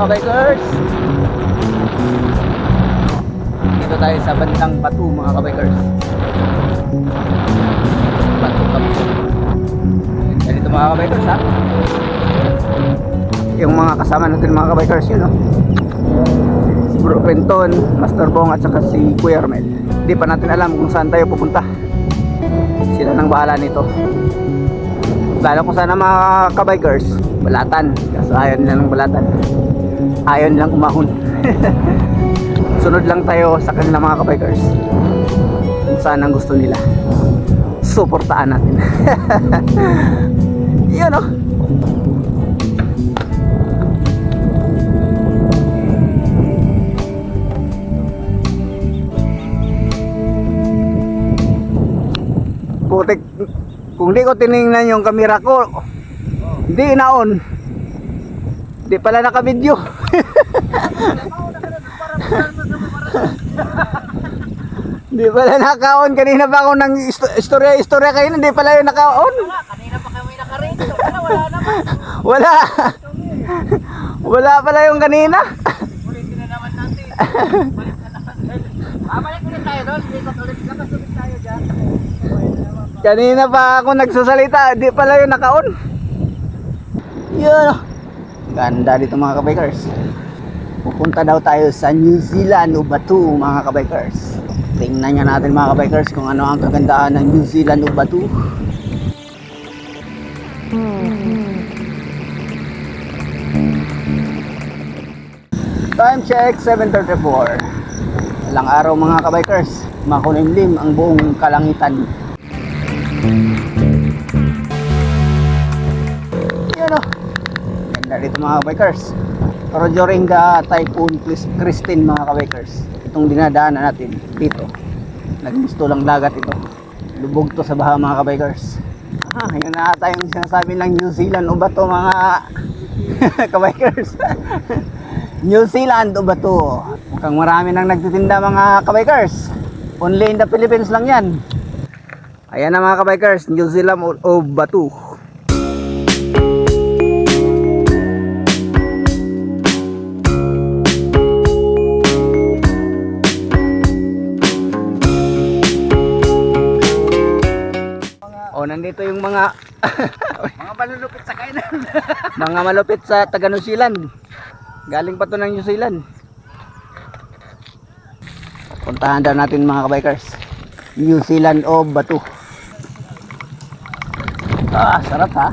Kabikers. Dito tayo sa bandang Batu mga kabikers. Batu Kapso Ganito mga kabikers ha? Yung mga kasama natin mga kabikers yun no? Si Bro Quinton, Master Bong at saka si Kuya Armel. Hindi pa natin alam kung saan tayo pupunta. Sila nang bahala nito. Lalo ko sana mga kabikers, balatan. Kaso ayaw nila ng balatan. Ayaw nilang umahon. Sunod lang tayo sa kanila mga kabikers. Kung saan ang gusto nila. Suportaan natin. Yun oh. Putik, kung di ko tiningnan yung kamera ko, hindi naon. Hindi pala naka-video. Hindi pala naka-on. Kanina pa ako ng isto- istorya-istorya kayo. Hindi pala yung naka-on. Kanina pa kami nakareto. Wala, wala naman. Wala. Wala pala yung kanina. Ulitin na naman natin. Balik na naman. Babalik ulit tayo doon. Ulit. Lakas ulit tayo dyan. Kanina pa ako nagsasalita. Hindi pala yung naka-on. Yun. oh. Ganda dito mga kabikers. Pupunta daw tayo sa New Zealand o Batu mga kabikers. Tingnan nga natin mga kabikers kung ano ang kagandahan ng New Zealand o Batu. Time check 7.34 Ilang araw mga kabikers Makulimlim ang buong kalangitan dito mga kabikers. Pero during the Typhoon Chris- Christine mga kabikers Itong dinadaanan natin dito Nagmisto lang dagat ito. Lubog to sa baha mga kabikers. Ah, yun na ata yung sinasabi ng New Zealand. O ba to mga kabikers. New Zealand o ba to? Mukhang marami nang nagtitinda mga kabikers. Only in the Philippines lang yan. Ayan na mga kabikers, New Zealand o, o Batu. O, nandito yung mga Mga malulupit sa kainan. mga malupit sa taga New Zealand. Galing pa to ng New Zealand. Puntahan daw natin mga kabikers. New Zealand o Batu. Ah, sarap ha.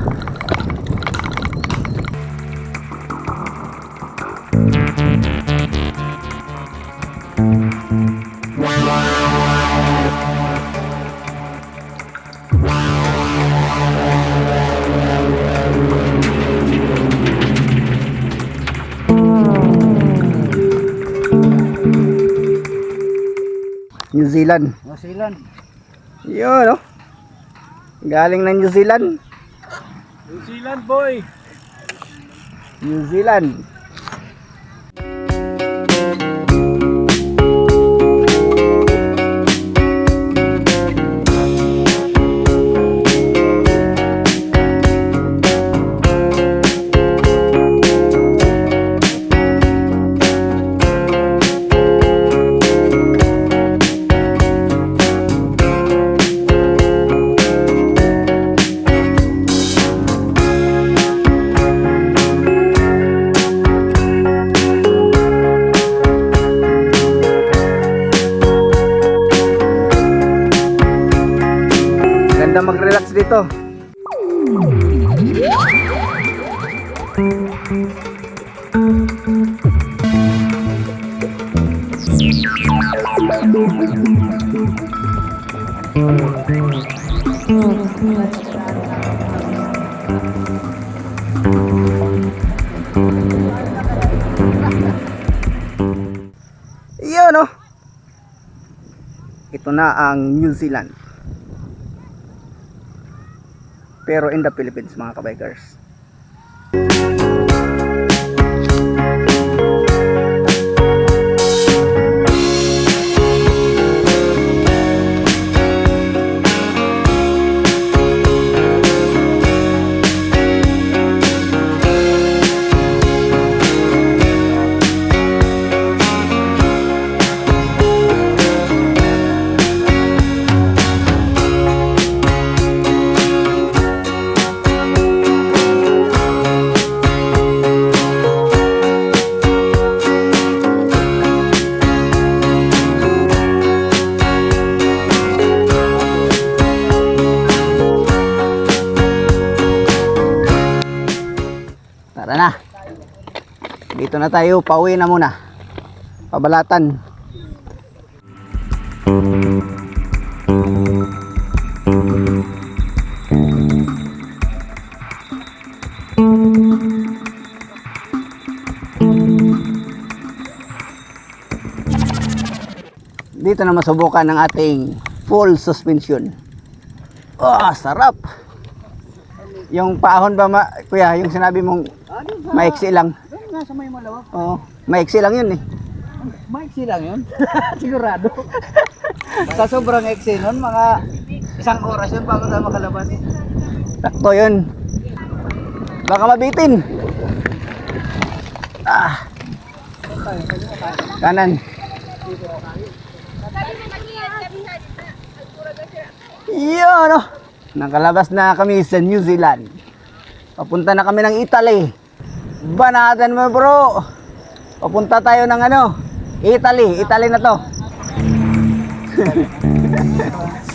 New Zealand. New Zealand. Yun, oh. Galing ng New Zealand. New Zealand boy. New Zealand. Yun oh. Ito na ang New Zealand. Pero in the Philippines mga kabikers. Dito na tayo, pauwi na muna. Pabalatan. Dito na masubukan ng ating full suspension. Ah, sarap. Yung paahon ba, ma, kuya, yung sinabi mong maiksi lang. Nga sa may malawak. Oo, maiksi lang yun eh. Maiksi lang yun. Sigurado. sa sobrang eksi nun, mga isang oras yun bago tayo makalabas. Takto yun. Baka mabitin. Ah. Kanan. Yun oh. Nakalabas na kami sa New Zealand. Papunta na kami ng Italy. Banatan mo bro. Papunta tayo ng ano? Italy. Italy na to.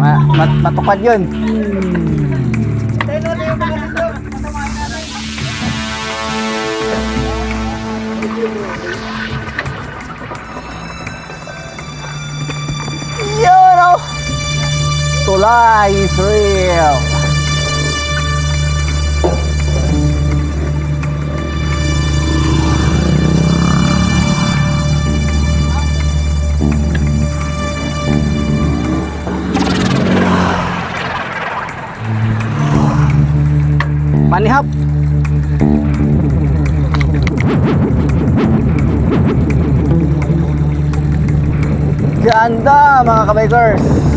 Ma mat matupad. Yun Tulay is real. Manihap. Ganda mga kabikers.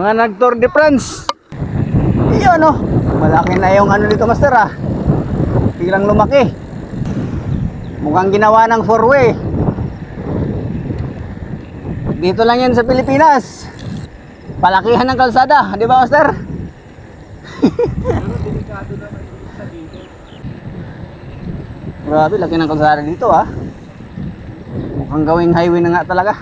Mga nag-tour de France. Iyon oh. Malaki na yung ano dito master ah. Biglang lumaki. Mukhang ginawa ng four-way. Dito lang yan sa Pilipinas. Palakihan ng kalsada, di ba, Master? Grabe, laki ng kalsada dito, ha? Mukhang gawing highway na nga talaga.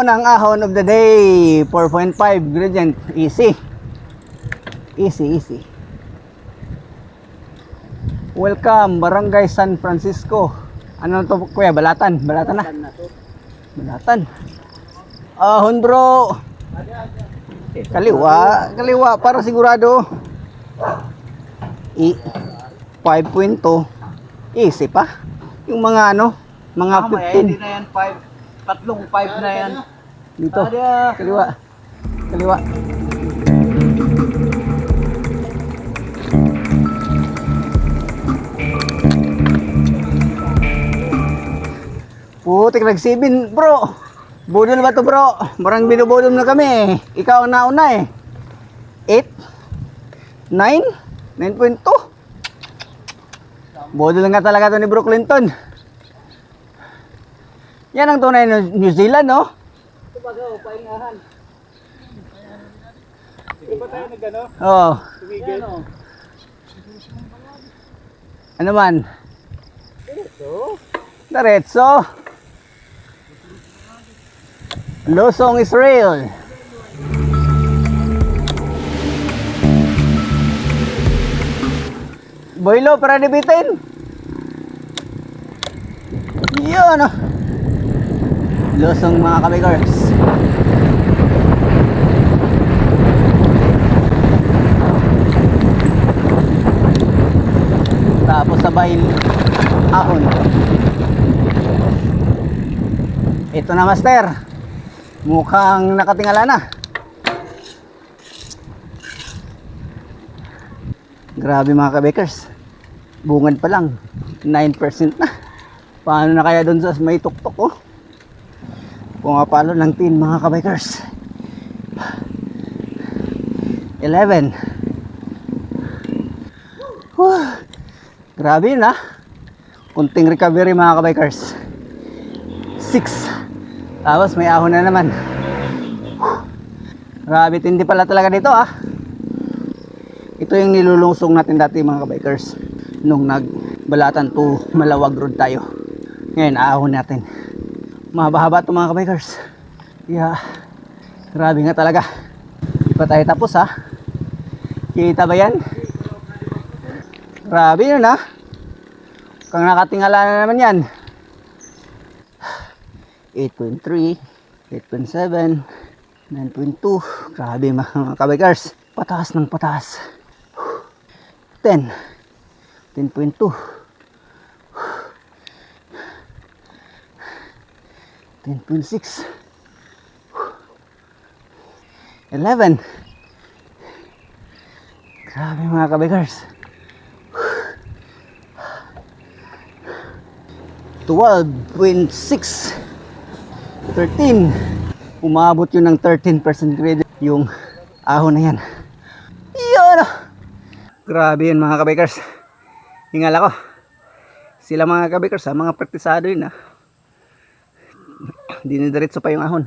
Unang ahon of the day, 4.5 gradient, easy. Easy, easy. Welcome, Barangay San Francisco. Ano to, kuya? Balatan? Balatan na? Balatan. Ahon, bro. Eh, kaliwa. Kaliwa, para sigurado. I 5.2. Easy pa. Yung mga ano, mga Mamaya, 15. hindi na yan 5. Tatlong 5 na yan. Dito. Kaliwa. Kaliwa. Putik nagsibin, bro. Budol ba to, bro? Marang binubudol na kami. Ikaw ang nauna eh. 8? 9? 9.2? Budol nga talaga to ni Bro Clinton. Yan ang tunay na New Zealand, no? Kumbaga, pahingahan. Di ba tayo nagano? Oo. Tumigil. Ano? Ano man? Ito? Diretso. Losong Israel. Boylo para debitin. Yun. oh. Losong mga kabigers. Tapos sabay ahon. Ito na master. Mukhang nakatingala na. Grabe mga kabakers. Bungad pa lang. 9% na. Paano na kaya doon sa may tuktok oh? Pumapalo ng tin mga kabakers. 11. Whew. Grabe yun ah. Kunting recovery mga kabikers. Six. Tapos may ahon na naman. Grabe, tindi pala talaga dito ah. Ito yung nilulungsong natin dati mga kabikers. Nung nagbalatan to Malawag Road tayo. Ngayon, ahon natin. Mahaba-haba to mga kabikers. Yeah. Grabe nga talaga. Di pa tayo tapos ha. Kita ba yan? Grabe yun ha. Kung nakatingala na naman yan. 8.3, 8.7, 9.2. Grabe mga kabikers. Pataas ng pataas. 10, 10.2. 10.6 11 Grabe mga kabikers. 12.6 13 Umabot yun ng 13% grade Yung ahon na yan. Yun! Grabe yun mga kabikers. Hingal ako. Sila mga kabikers ha? Mga praktisado yun ha Dinidiretso pa yung ahon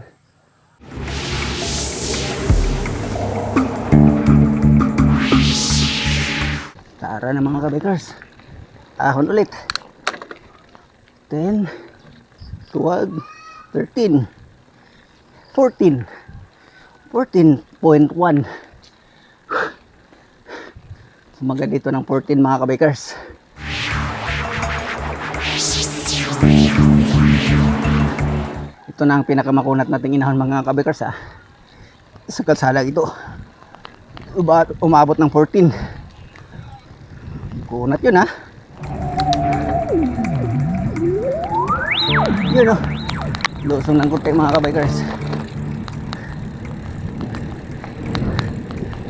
Tara na mga kabikers. Ahon ulit. 10, 12, 13, 14, 14.1. Sumaga dito ng 14 mga kabikers. Ito na ang pinakamakunat nating inahon mga kabikers ha. Sa kalsada ito. Umabot ng 14. Kunat yun ha. Yun o. Lusong ng kunti mga kabikers.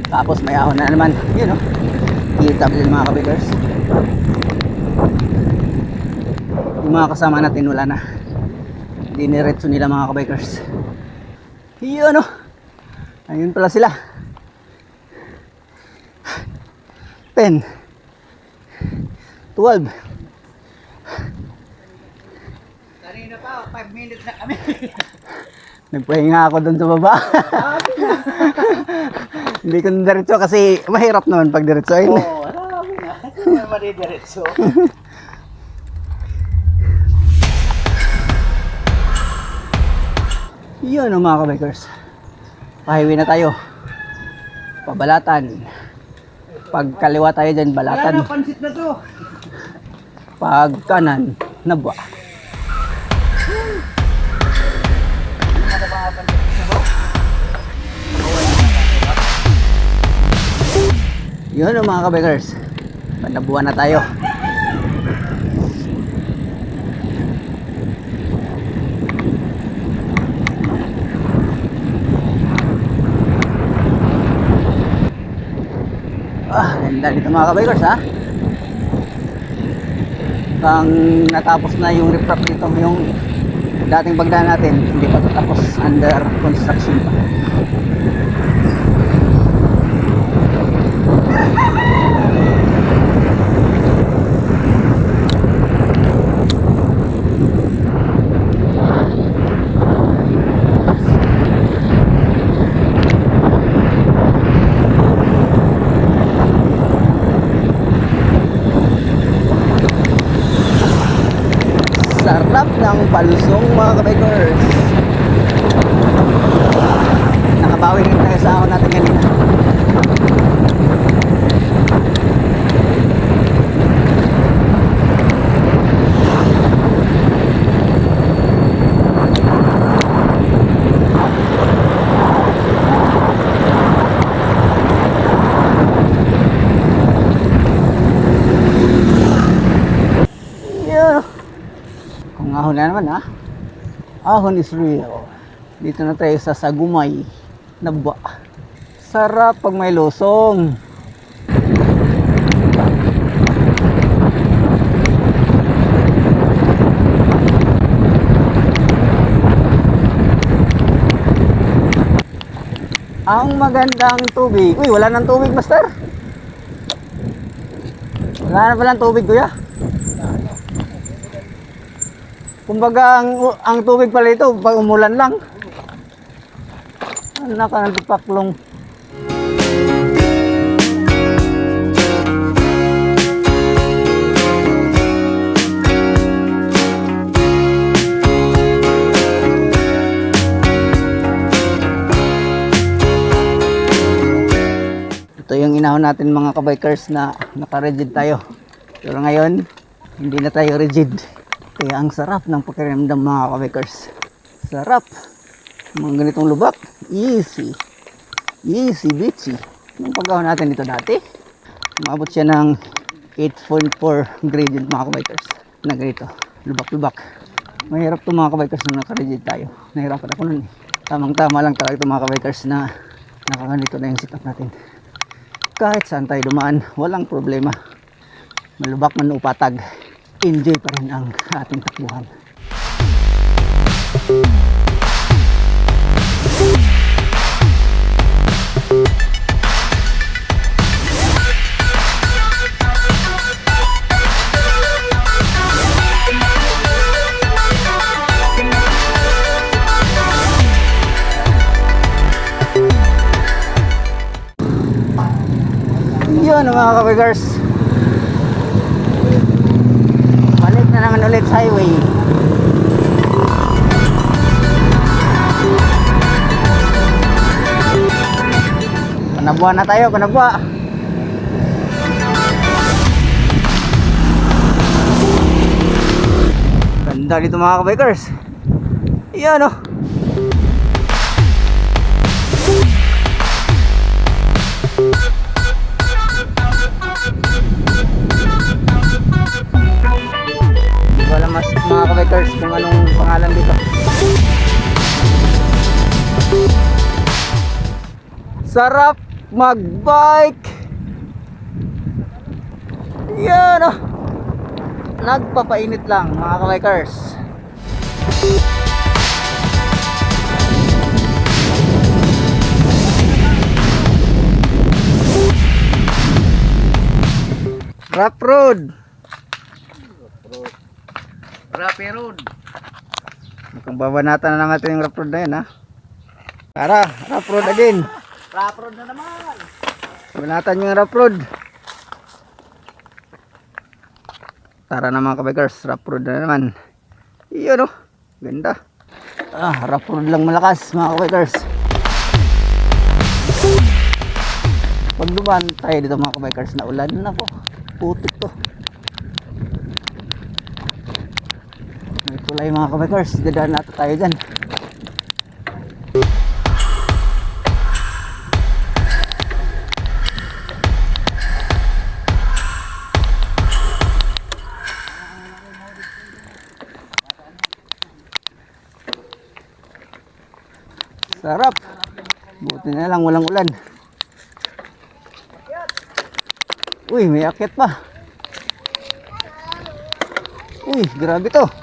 Tapos may ahon na naman. Yun o. Kita din mga kabikers. Yung mga kasama natin wala na. Diniretso nila mga kabikers. Yun o. Ayun pala sila. 10 12 Kanina pa, 5 minutes na kami. Nagpahinga ako doon sa baba. Hindi ko diretso kasi mahirap naman pag diretsoin. Oo, oh, alam mo na. Diretso. Yun ang mga kabikers. Pahiwi na tayo. Pabalatan. Pag kaliwa tayo dyan, Wala balatan. na, pansit na to. Pag kanan, nabwa. Yun ang mga kabikers. Panabuhan na tayo. Ah, ganda dito mga kabikers ha. Pang natapos na yung riprap dito, yung dating pagdaan natin, hindi pa tapos under construction pa. Sarap ng palusong mga kabikers. Nakabawi rin tayo sa ako natin kanina. Yeah. Kung ahon na naman ha. Ahon is real. Dito na tayo sa Sagumay. Naba. Sarap pag may losong. Ang magandang tubig. Uy, wala nang tubig, master. Wala na palang tubig kuya. Kumbaga ang, ang tubig pala ito pag umulan lang. Anak ka nagpaklong. Ito yung inahon natin mga kabikers na naka-rigid tayo. Pero ngayon, hindi na tayo rigid. Kaya ang sarap ng pakiramdam mga kabikers. Sarap. Mga ganitong lubak. Easy. Easy bitchy. Yung paggawa natin dito dati, umabot siya ng 8.4 gradient mga kabikers. Na ganito. Lubak-lubak. Mahirap to mga kabikers na naka-rigid tayo. Nahirapan ako nun eh. Tamang-tama lang talaga ito mga kabikers na nakaganito na yung setup natin kahit saan tayo dumaan, walang problema. Malubak man o patag, enjoy pa rin ang ating takbuhan. Yun mga kabigers. Sa highway. Panabwa na tayo, panabwa. Ganda dito mga kabikers. Yan oh. Kung anong pangalan dito. Sarap magbike. Yan oh. Nagpapainit lang mga kabikers. Rough road. Rapi Road. Mukhang babanatan na lang natin yung rough road na yun ha. Tara, rough road again. Rapi Road na naman. Banatan yung rough road. Tara na mga kabikers, rough road na naman. Iyon oh, ganda. Ah, rough road lang malakas mga kabikers. Pag dumaan tayo dito mga kabikers na ulan na po. Putik to. Tulay mga kabikers, dadaan natin tayo dyan. Sarap. Buti na lang walang ulan. Uy, may akit pa. Uy, grabe to.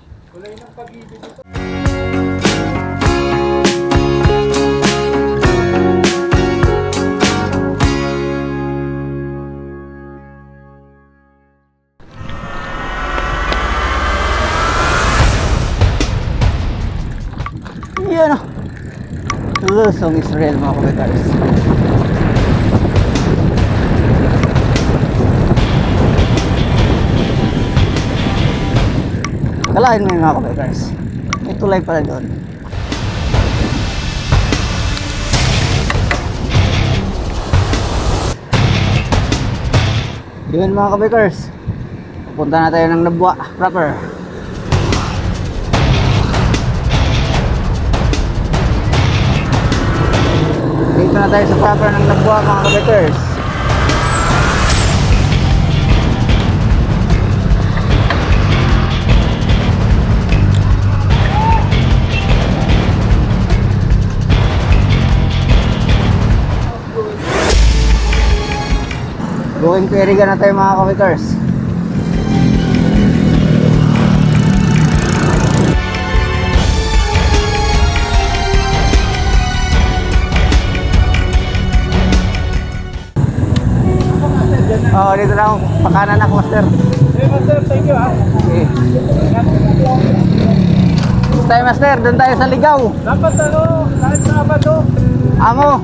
Lusong Israel mga kabitaris. Kalahin mo yung mga kabikers. May tulay pala doon. Yun mga kabikers. Pupunta na tayo ng Nabwa proper. na tayo sa proper ng Nagbuak mga kabiters. Going to na tayo mga kabiters. Oh, dito ako. Pakanan ako, master. Hey, master, thank you ah. Okay. Tayo, master. Doon tayo sa ligaw. Dapat ano, kahit sa Sabado, Amo,